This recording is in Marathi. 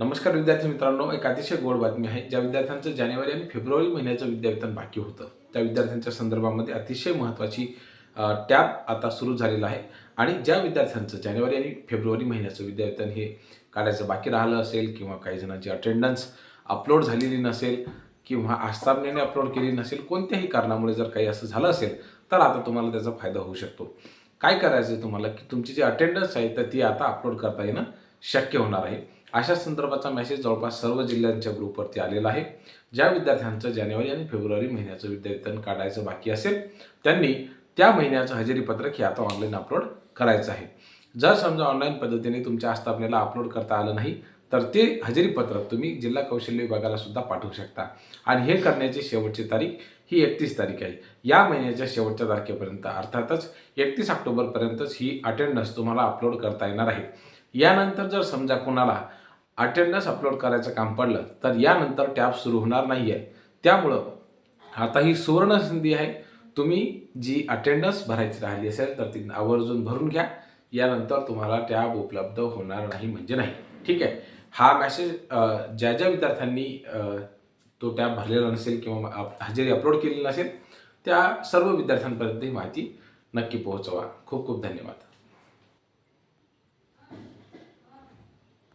नमस्कार विद्यार्थी मित्रांनो एक अतिशय गोड बातमी आहे. ज्या विद्यार्थ्यांचं जानेवारी आणि फेब्रुवारी महिन्याचं विद्यावेतन बाकी होतं त्या विद्यार्थ्यांच्या संदर्भामध्ये अतिशय महत्त्वाची टॅब आता सुरू झालेला आहे. आणि ज्या विद्यार्थ्यांचं जानेवारी आणि फेब्रुवारी महिन्याचं विद्यावेतन हे काढायचं बाकी राहिलं असेल किंवा काही जणांची अटेंडन्स अपलोड झालेली नसेल किंवा आस्थापनेने अपलोड केली नसेल कोणत्याही कारणामुळे जर काही असं झालं असेल तर आता तुम्हाला त्याचा फायदा होऊ शकतो. काय करायचं तुम्हाला? की तुमची जी अटेंडन्स आहे तर ती आता अपलोड करता येणं शक्य होणार आहे. अशा संदर्भाचा मेसेज जवळपास सर्व जिल्ह्यांच्या ग्रुपवरती आलेला आहे. ज्या विद्यार्थ्यांचं जानेवारी आणि फेब्रुवारी महिन्याचं विद्यावेतन काढायचं बाकी असेल त्यांनी त्या महिन्याचं हजेरीपत्रक हे आता ऑनलाईन अपलोड करायचं आहे. जर समजा ऑनलाईन पद्धतीने तुमच्या आस्थापनेला अपलोड करता आलं नाही तर ते हजेरीपत्रक तुम्ही जिल्हा कौशल्य विभागाला सुद्धा पाठवू शकता. आणि हे करण्याची शेवटची तारीख ही एकतीस तारीख आहे. या महिन्याच्या शेवटच्या तारखेपर्यंत अर्थातच एकतीस ऑक्टोबरपर्यंतच ही अटेंडन्स तुम्हाला अपलोड करता येणार आहे. यानंतर जर समजा कोणाला अटेंडन्स अपलोड करायचं काम पडलं तर यानंतर टॅब सुरू होणार नाही आहे त्यामुळं आता ही सुवर्ण संधी आहे. तुम्ही जी अटेंडन्स भरायची राहिली असेल तर ती आवर्जून भरून घ्या. यानंतर तुम्हाला टॅब उपलब्ध होणार नाही म्हणजे नाही. ठीक आहे? हा मॅसेज ज्या ज्या विद्यार्थ्यांनी तो टॅब भरलेला नसेल किंवा हजेरी अपलोड केलेली नसेल त्या सर्व विद्यार्थ्यांपर्यंत ही माहिती नक्की पोहोचवा. खूप खूप धन्यवाद.